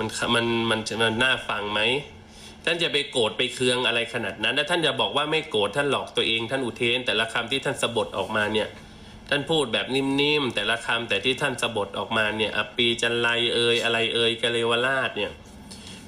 มันมันมันมันน่าฟังไหมท่านจะไปโกรธไปเคืองอะไรขนาดนั้นแล้วท่านจะบอกว่าไม่โกรธท่านหลอกตัวเองท่านอุเทน แต่ละคำที่ท่านสะบดออกมาเนี่ย ท่านพูดแบบนิ่มๆแต่ละคำแต่ที่ท่านสะบดออกมาเนี่ยอปีจันไรเอ่ยอะไรเอ่ยกะเลวราชเนี่ย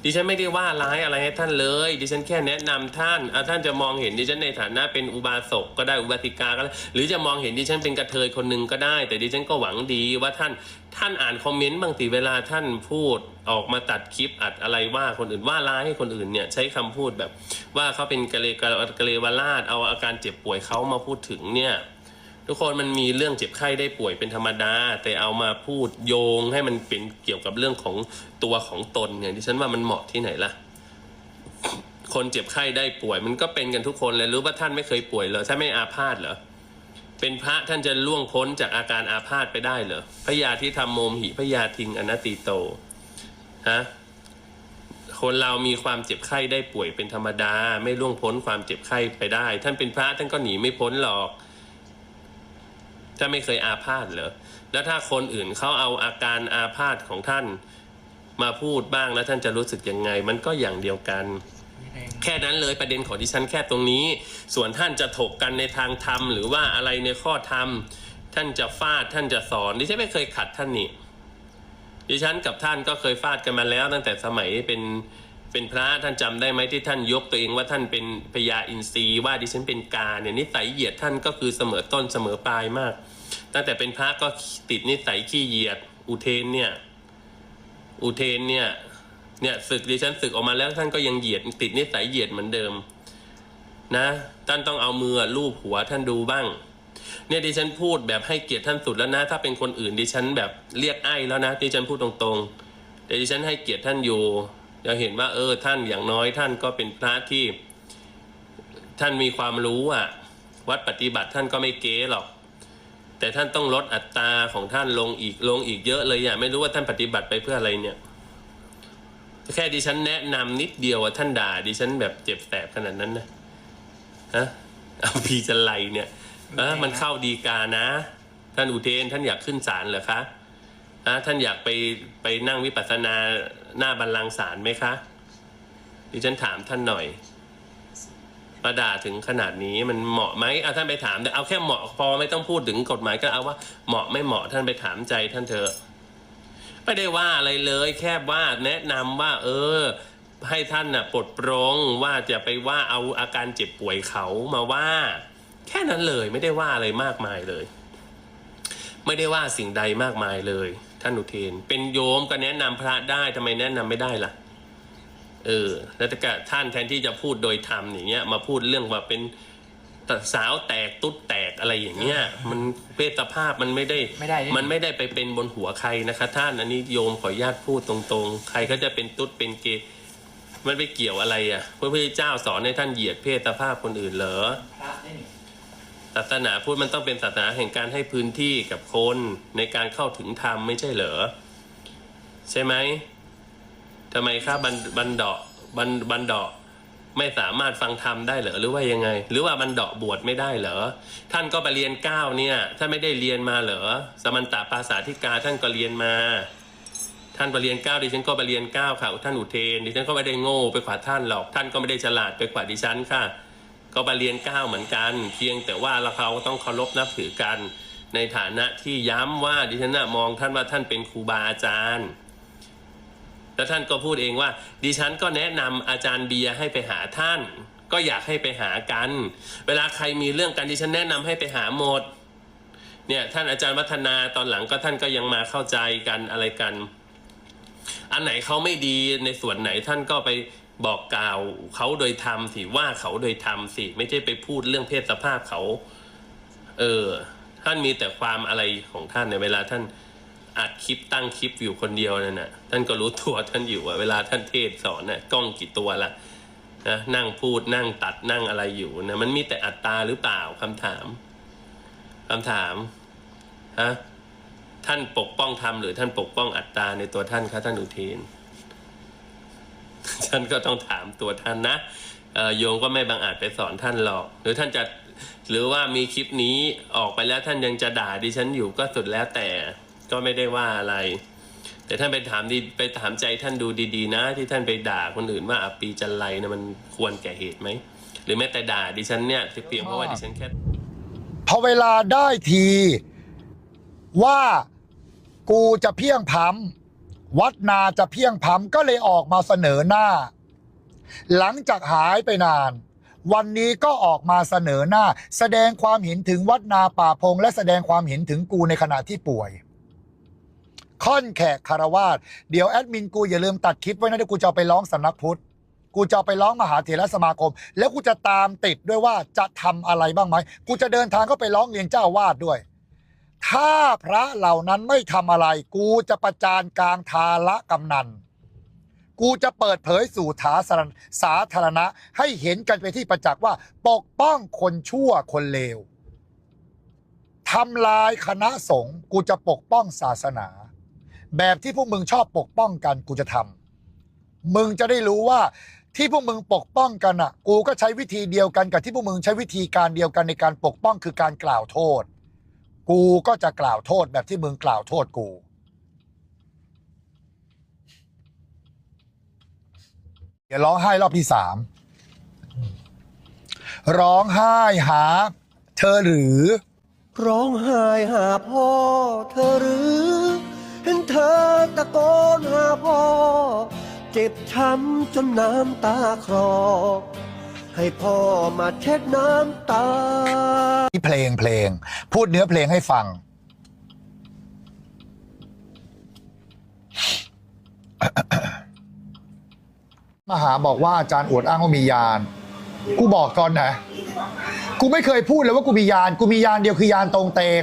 ดิฉันไม่ได้ว่าร้ายอะไรให้ท่านเลย ดิฉันแค่แนะนำท่านอะท่านจะมองเห็นดิฉันในฐานะเป็นอุบาสกก็ได้อุบาสิกาก็ได้หรือจะมองเห็นดิฉันเป็นกระเทยคนหนึ่งก็ได้ แต่ดิฉันก็หวังดีว่าท่านท่านอ่านคอมเมนต์บางทีเวลาท่านพูดออกมาตัดคลิปอัดอะไรว่าคนอื่นว่าร้ายให้คนอื่นเนี่ยใช้คำพูดแบบ ว่าเขาเป็นกะเลกะกะเลวราชเอาอาการเจ็บป่วยเขามาพูดถึงเนี่ย ทุกคนมันมีเรื่องเจ็บไข้ได้ป่วยเป็นธรรมดา แต่เอามาพูดโยงให้มันเป็นเกี่ยวกับเรื่องของตัวของตนเนี่ยดิฉันว่ามันเหมาะที่ไหนล่ะ คนเจ็บไข้ได้ป่วย มันก็เป็นกันทุกคนเลยรู้ว่าท่านไม่เคยป่วยเหรอท่านไม่อาพาธเหรอเป็นพระท่านจะล่วงพ้นจากอาการอาพาธไปได้เหรอพยาที่ทำโมมหิพยาทิงอนัตติโตฮะคนเรามีความเจ็บไข้ได้ป่วยเป็นธรรมดา ไม่ล่วงพ้นความเจ็บไข้ไปได้ ท่านเป็นพระท่านก็หนีไม่พ้นหรอก ถ้าไม่เคยอาพาธเหรอแล้วถ้าคนอื่นเขาเอาอาการอาพาธของท่านมาพูดบ้างแล้วท่านจะรู้สึกยังไง มันก็อย่างเดียวกัน แค่นั้นเลยประเด็นของดิฉันแค่ตรงนี้ ส่วนท่านจะถกกันในทางธรรมหรือว่าอะไรในข้อธรรม ท่านจะฟาดท่านจะสอนดิฉันไม่เคยขัดท่านนี่ดิฉันกับท่านก็เคยฟาดกันมาแล้วตั้งแต่สมัยเป็น เป็นพระท่านจำได้ไหมที่ท่านยกตัวเองว่าท่านเป็นพญาอินทรีว่าดิฉันเป็นกาเนี่ยนิสัยเหยียดท่านก็คือเสมอต้นเสมอปลายมาก ตั้งแต่เป็นพระก็ติดนิสัยขี้เหยียด อุเทนเนี่ยอุเทนเนี่ยเนี่ยศึกดิฉันศึกออกมาแล้วท่านก็ยังเหยียดติดนิสัยเหยียดเหมือนเดิมนะท่านต้องเอามือลูบหัวท่านดูบ้าง เนี่ยดิฉันพูดแบบให้เกียรติท่านสุดแล้วนะ ถ้าเป็นคนอื่นดิฉันแบบเรียกไอ้แล้วนะดิฉันพูดตรงๆแต่ดิฉันให้เกียรติท่านอยู่ จะเห็นว่าเออท่านอย่างน้อยท่านก็เป็นพระที่ ท่านมีความรู้อะวัดปฏิบัติท่านก็ไม่เก๊หรอก แต่ท่านต้องลดอัตราของท่านลงอีกลงอีกเยอะเลยอะไม่รู้ว่าท่านปฏิบัติไปเพื่ออะไรเนี่ย แค่ดิฉันแนะนำนิดเดียวอะท่านด่าดิฉันแบบเจ็บแสบขนาดนั้นนะฮะเอาพีจะไลเนี่ยเออมันเข้าดีกานะ ท่านอุเทนท่านอยากขึ้นศาลเหรอคะอะท่านอยากไปไปนั่งวิปัสสนา หน้าบัลลังก์ศาลไหมคะดิฉันถามท่านหน่อยมาด่าถึงขนาดนี้มันเหมาะไหมเอะท่านไปถามแต่เอาแค่เหมาะพอไม่ต้องพูดถึงกฎหมายก็เอาว่าเหมาะไม่เหมาะท่านไปถามใจท่านเถอะไม่ได้ว่าอะไรเลยแค่ว่าแนะนำว่า เออ ให้ท่านน่ะปลดปลงว่าจะไปว่าเอาอาการเจ็บป่วยเขามาว่า แค่นั้นเลยไม่ได้ว่าอะไรมากมายเลย ไม่ได้ว่าสิ่งใดมากมายเลย ท่านอุเทน เป็นโยมก็แนะนำพระได้ทำไมแนะนำไม่ได้ล่ะ เออ แล้วแต่ก็ท่านแทนที่จะพูดโดยธรรมอย่างเงี้ย มาพูดเรื่องว่าเป็นสาวแตกตุ๊ดแตกอะไรอย่างเงี้ย มันเพศสภาพมันไม่ได้ไม่ได้ มันไม่ได้ไปเป็นบนหัวใครนะคะ ท่านอันนี้โยมขออนุญาตพูดตรงๆ ใครเขาจะเป็นตุ๊ดเป็นเกย์มันไปเกี่ยวอะไรอะพระพุทธเจ้าสอนให้ท่านเหยียดเพศสภาพคนอื่นเหรอพระนี่ ศาสนาพุทธมันต้องเป็นศาสนาแห่งการให้พื้นที่กับคนในการเข้าถึงธรรมไม่ใช่เหรอ ใช่ไหมทำไมครับบันบันเดาะบันบันเดาะไม่สามารถฟังธรรมได้เหรอหรือว่ายังไง หรือว่าบันเดาะบวชไม่ได้เหรอท่านก็ไปเรียนเก้าเนี่ยท่านไม่ได้เรียนมาเหรอสมันตปาสาธิกาท่านก็เรียนมา ท่านไปเรียนเก้าดิฉันก็ไปเรียนเก้าค่ะท่านอุเทนดิฉันก็ไม่ได้โง่ไปกว่าท่านหรอก ท่านก็ไม่ได้ฉลาดไปกว่าดิฉันค่ะ ก็ไปเรียนเก้าเหมือนกัน เพียงแต่ว่าเราเขาต้องเคารพนับถือกัน ในฐานะที่ย้ำว่าดิฉันมองท่านว่าท่านเป็นครูบาอาจารย์แล้วท่านก็พูดเองว่า ดิฉันก็แนะนำอาจารย์เบียร์ให้ไปหาท่าน ก็อยากให้ไปหากัน เวลาใครมีเรื่องกันดิฉันแนะนำให้ไปหาหมดเนี่ยท่านอาจารย์วัฒนาตอนหลังก็ท่านก็ยังมาเข้าใจกันอะไรกัน อันไหนเขาไม่ดีในส่วนไหนท่านก็ไป บอกกล่าวเขาโดยธรรมสิว่าเขาโดยธรรมสิ ไม่ใช่ไปพูดเรื่องเพศสภาพเขา เออ ท่านมีแต่ความอะไรของท่านในเวลาท่านอัดคลิปตั้งคลิปอยู่คนเดียวนั่นน่ะ ท่านก็รู้ตัวท่านอยู่ว่าเวลาท่านเทศสอนน่ะกล้องกี่ตัวละนะนั่งพูดนั่งตัดนั่งอะไรอยู่นะมันมีแต่อัตตาหรือเปล่าคำถามคำถามฮะท่านปกป้องธรรมหรือท่านปกป้องอัตตาในตัวท่านคะท่านอุเทน ท่านก็ต้องถามตัวท่านนะโยมก็ไม่บังอาจไปสอนท่านหรอก หรือท่านจะหรือว่ามีคลิปนี้ออกไปแล้วท่านยังจะด่าดิฉันอยู่ก็สุดแล้วแต่ก็ไม่ได้ว่าอะไร แต่ท่านไปถามดีไปถามใจท่านดูดีๆ นะ ที่ท่านไปด่าคนอื่นว่าอับปีจันไรนะมันควรแก่เหตุไหมหรือแม้แต่ด่าดิฉันเนี่ยเพียงเพราะว่าดิฉันแค่พอเวลาได้ทีว่ากูจะเพียงพำ วัดนาจะเพียงพำก็เลยออกมาเสนอหน้า หลังจากหายไปนาน วันนี้ก็ออกมาเสนอหน้า แสดงความเห็นถึงวัดนาป่าพง และแสดงความเห็นถึงกูในขณะที่ป่วย ค่อนแขกคารวาสเดี๋ยวแอดมินกูอย่าลืมตัดคลิปไว้นะเดี๋ยวกูจะไปร้องสำนักพุทธกูจะไปร้องมหาเถรสมาคม แล้วกูจะตามติดด้วยว่าจะทำอะไรบ้างไหมกูจะเดินทางเข้าไปร้องเรียนเจ้าวาดด้วย ถ้าพระเหล่านั้นไม่ทำอะไร กูจะประจานกลางทาละกำนัน กูจะเปิดเผยสู่ถาสารสาธารณะ ให้เห็นกันไปที่ประจักษ์ว่า ปกป้องคนชั่วคนเลวทำลายคณะสงฆ์กูจะปกป้องศาสนา แบบที่พวกมึงชอบปกป้องกันกูจะทำมึงจะได้รู้ว่าที่พวกมึงปกป้องกันอะ กูก็ใช้วิธีเดียวกันกับที่พวกมึงใช้วิธีการเดียวกันในการปกป้องคือการกล่าวโทษ กูก็จะกล่าวโทษแบบที่มึงกล่าวโทษกูอย่าร้องไห้รอบที่สามร้องไห้หา เธอหรือ ร้องไห้หาพ่อเธอหรือ เห็นเธอตะโกนหาพ่อ เจ็บช้ำจนน้ำตาคลอ ให้พ่อมาเช็ดน้ำตานี่เพลงเพลง พูดเนื้อเพลงให้ฟัง มหาบอกว่าอาจารย์อวดอ้างว่ามียาน กูบอกก่อนนะ กูไม่เคยพูดเลยว่ากูมียาน กูมียานเดียวคือยานตรงเตง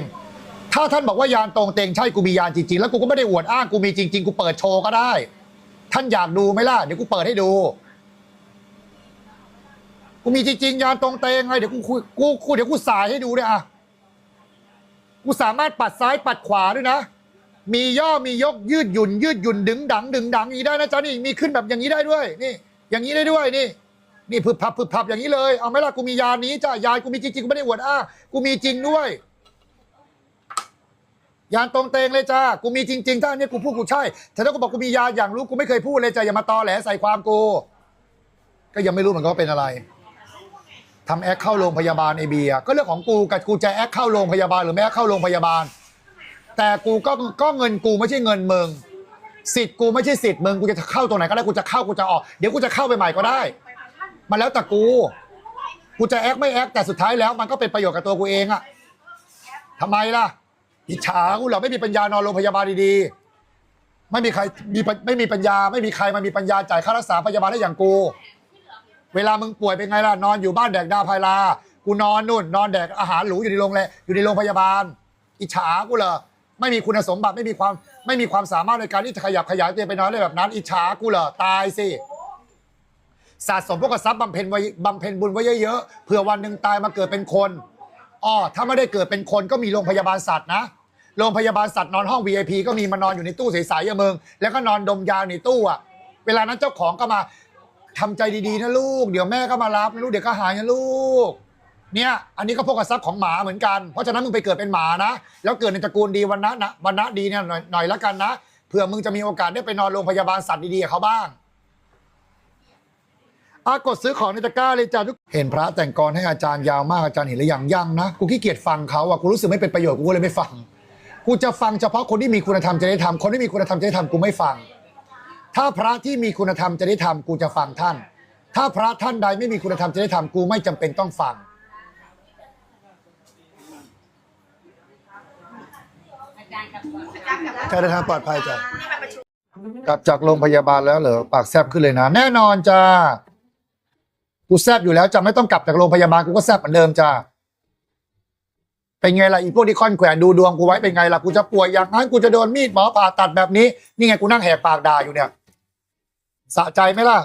ถ้าท่านบอกว่ายานตรงเตงใช่กูมียานจริงๆ แล้วกูก็ไม่ได้อวดอ้างกูมีจริง ๆ กูเปิดโชว์ก็ได้ ท่านอยากดูไหมล่ะ เดี๋ยวกูเปิดให้ดู กูมีจริงๆยานตรงเตงไงเดี๋ยวกูคุยกูกูเดี๋ยวกูสายให้ดูด้วยอะกูสามารถปัดซ้ายปัดขวาด้วยนะ มีย่อมียกยืดหยุ่น ยืดหยุ่นดึงดังดึงดังอย่างนี้ได้นะจ๊ะนี่มีขึ้นแบบอย่างนี้ได้ด้วยนี่ อย่างนี้ได้ด้วยนี่ นี่พึบพับพึบพับอย่างนี้เลยเอาไหมล่ะกูมียานนี้จ้ะยากูมีจริงๆกูไม่ได้อวดอ้างกูมีจริงด้วย ยานตรงเตงเลยจ้ากูมีจริงๆถ้าอันนี้กูพูดกูใช่แต่ถ้ากูบอกกูมียาอย่างรู้กูไม่เคยพูดเลยจ้ะอย่ามาตอแหลใส่ความกูก็ยังไม่รู้เหมือนกันว่าเป็นอะไร ทำแอคเข้าโรงพยาบาลไอเบียก็เรื่องของกูกับกูจะแอคเข้าโรงพยาบาลหรือไม่แอคเข้าโรงพยาบาล แต่กูก็ก็เงินกูไม่ใช่เงินมึงสิทธิ์กูไม่ใช่สิทธิ์มึงกูจะเข้าตรงไหนก็ได้กูจะเข้ากูจะออกเดี๋ยวกูจะเข้าไปใหม่ก็ได้ มันแล้วแต่กู กูจะแอคไม่แอคแต่สุดท้ายแล้วมันก็เป็นประโยชน์กับตัวกูเองอะทำไมล่ะ อิจฉากูเหรอไม่มีปัญญานอนโรงพยาบาลดีๆไม่มีใครมีปัญไม่มีปัญญา ไม่มีใครมามีปัญญาจ่ายค่ารักษาพยาบาลได้อย่างกู เวลามึงป่วยเป็นไงล่ะนอนอยู่บ้านแดกดาวพายลา กูนอนนู่น นอนแดกอาหารหรูอยู่ในโรงแรมอยู่ในโรงพยาบาล อิจฉากูเหรอไม่มีคุณสมบัติไม่มีความไม่มีความสามารถในการที่จะขยับขยายตัวไปนอนได้แบบนั้น อิจฉากูเหรอตายสิสะสมพวกกระซับบำเพ็ญไว้บำเพ็ญบุญไว้เยอะๆเผื่อวันหนึ่งตายมาเกิดเป็นคนอ้อถ้าไม่ได้เกิดเป็นคนก็มีโรงพยาบาลสัตว์นะโรงพยาบาลสัตว์นอนห้อง VIP ก็มีมานอนอยู่ในตู้ใสๆอย่าเมืองแล้วก็นอนดมยาในตู้อะเวลานั้นเจ้าของก็มา ทำใจดีๆนะลูก เดี๋ยวแม่ก็มารับนะลูกเดี๋ยวก็หายนะลูก เนี่ยอันนี้ก็พวกกระซับของหมาเหมือนกัน เพราะฉะนั้นมึงไปเกิดเป็นหมานะ แล้วเกิดในตระกูลดีวันนะนะวันนะดีเนี่ยหน่อยหน่อยละกันนะเผื่อมึงจะมีโอกาสได้ไปนอนโรงพยาบาลสัตว์ดีๆกับเขาบ้างอากดซื้อของในตะกร้าเลยจ้าทุกเห็นพระแต่งกรให้อาจารย์ยาวมากอาจารย์เห็นหรือยังยังนะกูขี้เกียจฟังเขาอะกูรู้สึกไม่เป็นประโยชน์กูก็เลยไม่ฟัง กูจะฟังเฉพาะคนที่มีคุณธรรมจะได้ทำคนที่มีคุณธรรมจะได้ทำกูไม่ฟัง ถ้าพระที่มีคุณธรรมจะได้ทำกูจะฟังท่าน ถ้าพระท่านใดไม่มีคุณธรรมจะได้ทำกูไม่จำเป็นต้องฟังจะได้ทางปลอดภัยจ้ะกลับจากโรงพยาบาลแล้วเหรอปากแซบขึ้นเลยนะ แน่นอนจ้ากูแซบอยู่แล้วจะไม่ต้องกลับจากโรงพยาบาลกูก็แซบเหมือนเดิมจ้าเป็นไงล่ะอีพวกที่ค่อนแขวนดูดวงกูไว้เป็นไงล่ะกูจะป่วยอย่างนั้นกูจะโดนมีดหมอผ่าตัดแบบนี้ นี่ไงกูนั่งแหกปากด่าอยู่เนี่ย สะใจไหมล่ะ